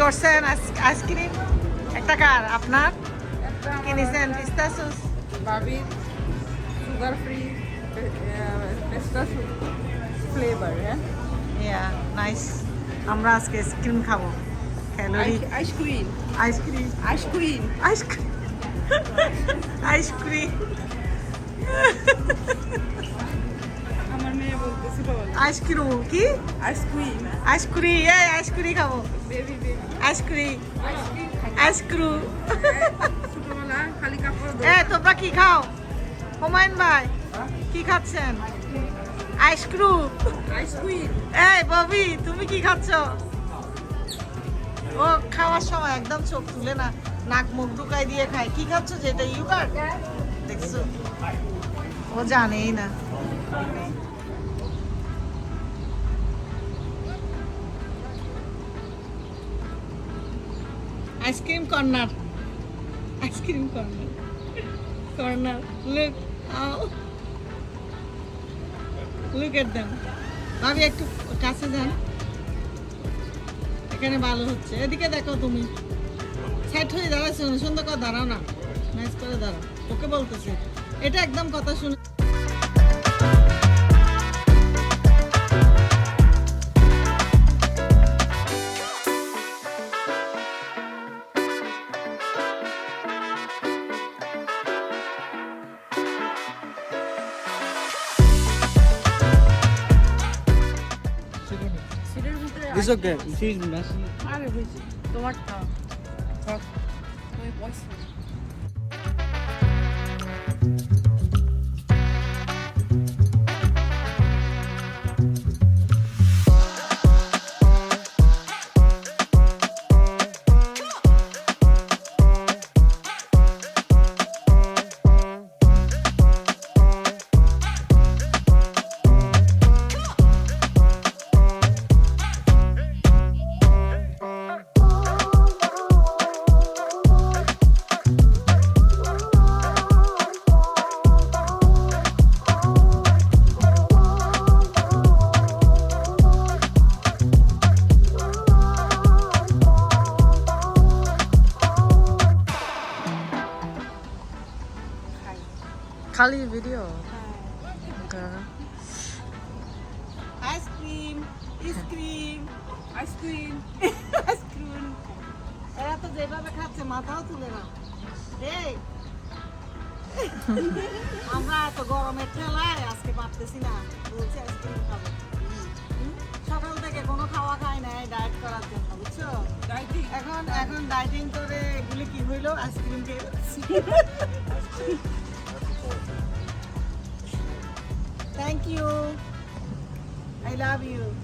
করছেন আইসক্রিম একটা কার আপনার কিনেছেন পিস্তাসুস বাবির সুগার ফ্রি পেস্তা ফ্লেভার হ্যাঁ ইয়া নাইস আমরা আজকে আইসক্রিম খাব calorie ice cream ice cream ice cream ice cream ice cream আমার মেয়ে বলতেছিল আইসক্রিম কি? আইসক্রিম আইসক্রিম এই আইসক্রিম খাব। Baby baby ice cream ice cream ice cream ছোটবেলা খালি কাপড় এ তোমরা কি খাও? হুমায়ুন ভাই কি খাচ্ছেন? আইসক্রিম আইসক্রিম এই ববি তুমি কি খাচ্ছ? ও খাওয়ার সময় একদম চোখ তুলে না নাক মুখ ঢুকাই দিয়ে খায়। কি খাচ্ছ যেটা? ইউগার্ট দেখছ? ও জানেই না। Ice cream corner. Ice cream corner. Corner. Look look at them ভাবি, একটু কাছে যান। এখানে ভালো হচ্ছে। এদিকে দেখো তুমি। সাইড হয়ে দাঁড়াচ্ছে সুন্দর করে দাঁড়াও না। ম্যাচ করে দাঁড়াও। ওকে বলতেছে। এটা একদম কথা শুনে It's okay. She's messy. I don't want to. My. খালি video ice cream ice cream ice cream ice cream এরা তো যেভাবে খাচ্ছে মাথাও তুলে না। এই। আমরা এত গরমের ঠেলায় আজকে পারতেছি না বলছি আইসক্রিম খাব। সকাল থেকে কোনো খাওয়া খাই নাই ডায়েট করার জন্য বুঝছ? ডাইটিং এখন এখন ডাইটিং করে এগুলি কি হইল? আইসক্রিম খেয়ে Thank you. I love you.